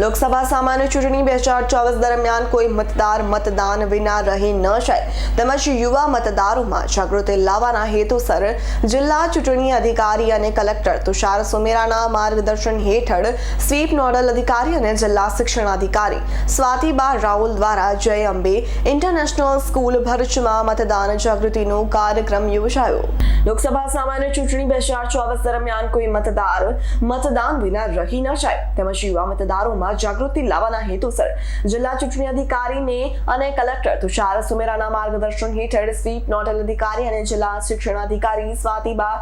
લોકસભા સામાન્ય ચૂંટણી બે હજાર ચોવીસ દરમિયાન કોઈ મતદાર મતદાન વિના રહી ન જાય. તેમજ યુવા મતદારોમાં જાગૃતિ લાવવાના હેતુસર જિલ્લા ચૂંટણી અધિકારી અને કલેક્ટર તુષાર સુમેરાના માર્ગદર્શન હેઠળ સ્વીપ નોડલ અધિકારી અને જિલ્લા શિક્ષણ અધિકારી સ્વાતિબા રાહુલ દ્વારા જય અંબે ઇન્ટરનેશનલ સ્કૂલ ભરૂચમાં મતદાન જાગૃતિનો કાર્યક્રમ યોજાયો. લોકસભા સામાન્ય ચૂંટણી બે હજાર ચોવીસ દરમિયાન કોઈ મતદાર મતદાન વિના રહી ન જાય. તેમજ યુવા મતદારોમાં જાગૃતિ લાવવાના હેતુસર. જિલ્લા ચૂંટણી અધિકારીને અને કલેક્ટર તુષાર સુમેરાના માર્ગદર્શન હેઠળ સ્વીપ નોડલ અધિકારી અને જિલ્લા શિક્ષણ અધિકારી સ્વાતિબા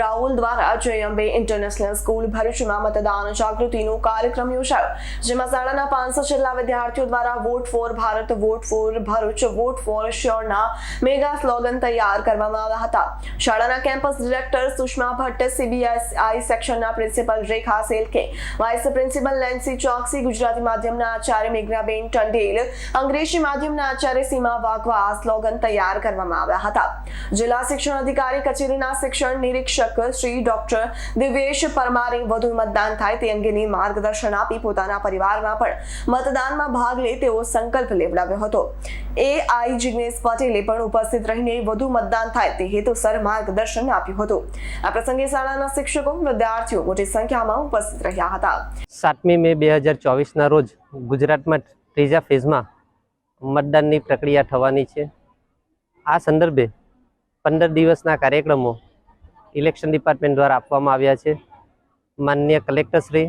રાહુલ દ્વારા જય અંબે ઇન્ટરનેશનલ સ્કૂલ ભરૂચમાં મતદાન જાગૃતિનો કાર્યક્રમ યોજાયો, જેમાં શાળાના પાંચસો જેટલા વિદ્યાર્થીઓ દ્વારા vote for Bharat, vote for Bharuch, vote for શ્યોરના mega slogan તૈયાર કરવામાં આવ્યા હતા. શાળાના campus director Sushma Bhatt CBSE સેક્શનના principal Rekha Shelke, vice principal Lancy Choksi Gujarati માધ્યમના આચાર્ય મેઘનાબેન ટંડેલ અંગ્રેજી માધ્યમના આચાર્ય સીમા વાઘવા સ્લોગન તૈયાર કરવામાં આવ્યા હતા. જિલ્લા શિક્ષણ અધિકારી કચેરીના શિક્ષણ નિરીક્ષક શ્રી ડોક્ટર દિવેશ પરમારે વધુ મતદાન થાય તે અંગેની માર્ગદર્શન આપી પોતાના પરિવારમાં પણ મતદાનમાં ભાગ લે તેવો સંકલ્પ લેવડાવ્યો હતો. એ આઈ જિગ્નેશ પટેલે પણ ઉપસ્થિત રહીને વધુ મતદાન થાય તે હેતુસર માર્ગદર્શન આપ્યું હતું. આ પ્રસંગે શાળાના શિક્ષકો, વિદ્યાર્થીઓ મોટી સંખ્યામાં ઉપસ્થિત રહ્યા હતા. સાતમી મે બે હજાર ચોવીસના રોજ ગુજરાતમાં ત્રીજા ફેઝમાં મતદાનની પ્રક્રિયા થવાની છે. આ સંદર્ભે પંદર દિવસના કાર્યક્રમો ઇલેક્શન ડિપાર્ટમેન્ટ દ્વારા આપવામાં આવ્યા છે. માનનીય કલેક્ટરશ્રી,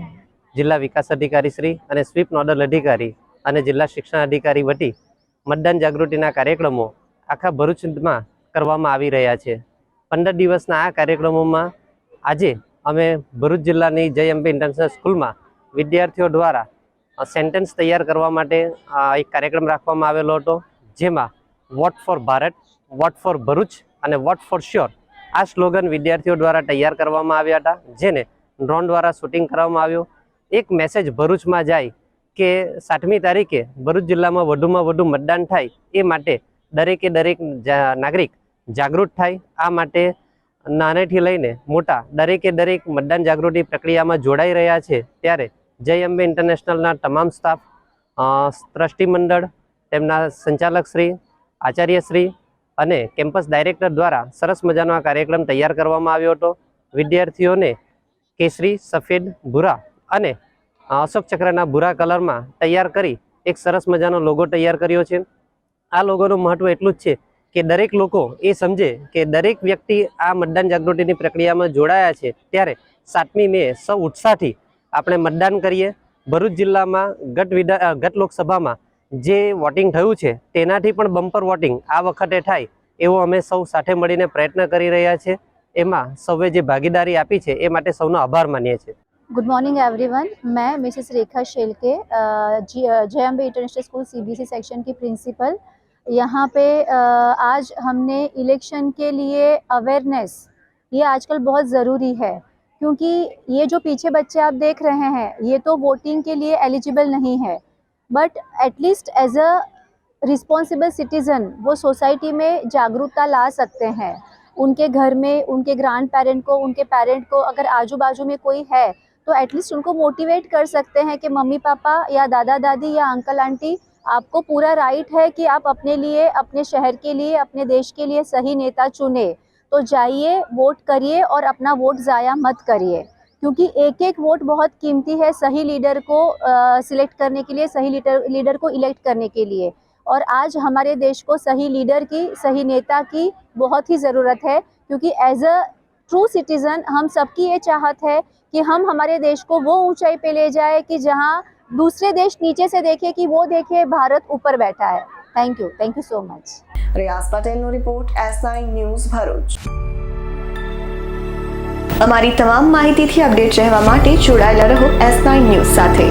જિલ્લા વિકાસ અધિકારીશ્રી અને સ્વીપ નોડલ અધિકારી અને જિલ્લા શિક્ષણ અધિકારી વટી મતદાન જાગૃતિના કાર્યક્રમો આખા ભરૂચમાં કરવામાં આવી રહ્યા છે. પંદર દિવસના આ કાર્યક્રમોમાં આજે અમે ભરૂચ જિલ્લાની જય અંબે ઇન્ટરનેશનલ સ્કૂલમાં વિદ્યાર્થીઓ દ્વારા સેન્ટેન્સ તૈયાર કરવા માટે એક કાર્યક્રમ રાખવામાં આવેલો હતો, જેમાં vote for Bharat vote for Bharuch અને વોટ ફોર શ્યોર આ સ્લોગન વિદ્યાર્થીઓ દ્વારા તૈયાર કરવામાં આવ્યા હતા, જેને ડ્રોન દ્વારા શૂટિંગ કરવામાં આવ્યું. એક મેસેજ ભરૂચમાં જાય કે સાતમી તારીખે ભરૂચ જિલ્લામાં વધુમાં વધુ મતદાન થાય એ માટે દરેકે દરેક નાગરિક જાગૃત થાય. આ માટે નાનેથી લઈને મોટા દરેકે દરેક મતદાન જાગૃતિ પ્રક્રિયામાં જોડાઈ રહ્યા છે. ત્યારે જય અંબે ઇન્ટરનેશનલના તમામ સ્ટાફ અ, ટ્રસ્ટી મંડળ તેમના સંચાલકશ્રી આચાર્યશ્રી અને કેમ્પસ ડાયરેક્ટર દ્વારા સરસ મજાનો આ કાર્યક્રમ તૈયાર કરવામાં આવ્યો હતો. વિદ્યાર્થીઓને કેસરી સફેદ ભૂરા અને અશોક ચક્રના ભૂરા કલરમાં તૈયાર કરી એક સરસ મજાનો લોગો તૈયાર કર્યો છે. આ લોગોનું મહત્વ એટલું જ છે કે દરેક લોકો એ સમજે કે દરેક વ્યક્તિ આ મતદાન જાગૃતિની પ્રક્રિયામાં જોડાયા છે ત્યારે સાતમી મે સૌ ઉત્સાહથી આપણે મતદાન કરીએ. ભરૂચ જિલ્લામાં ગત વિધા ગટ લોકસભામાં જે વોટિંગ થયું છે તેનાથી પણ બમ્પર વોટિંગ આ વખતે થાય એવો અમે સૌ સાથે મળીને પ્રયત્ન કરી રહ્યા છે. એમાં સૌએ જે ભાગીદારી આપી છે એ માટે સૌનો આભાર માનીએ છીએ. गुड मॉर्निंग एवरीवन मैं Mrs Rekha Shelke ji- Jai Ambe International School CBSE section की प्रिंसिपल यहाँ पे आज हमने इलेक्शन के लिए अवेयरनेस ये आजकल बहुत ज़रूरी है, क्योंकि ये जो पीछे बच्चे आप देख रहे हैं, ये तो वोटिंग के लिए एलिजिबल नहीं है। But at least as a responsible citizen वो सोसाइटी में जागरूकता ला सकते हैं। उनके घर में, उनके ग्रैंड पेरेंट को, उनके पेरेंट को अगर आजू बाजू में कोई है तो एटलीस्ट उनको मोटिवेट कर सकते हैं कि मम्मी पापा या दादा दादी या अंकल आंटी आपको पूरा राइट है कि आप अपने लिए, अपने शहर के लिए, अपने देश के लिए सही नेता चुने। तो जाइए वोट करिए और अपना वोट ज़ाया मत करिए। क्योंकि एक एक वोट बहुत कीमती है सही लीडर को सिलेक्ट करने के लिए, सही लीडर लीडर को इलेक्ट करने के लिए। और आज हमारे देश को सही लीडर की, सही नेता की बहुत ही ज़रूरत है। क्योंकि एज अ ट्रू सिटीज़न हम सबकी ये चाहत है कि हम हमारे देश को वो ऊंचाई पे ले जाए कि जहाँ दूसरे देश नीचे से देखे कि वो देखे भारत ऊपर बैठा है thank you thank you so much Riyaz પટેલનો report S nine news Bharuch અમારી તમામ માહિતીથી અપડેટ રહેવા માટે જોડાયેલા રહો એસ નાઇન ન્યૂઝ સાથે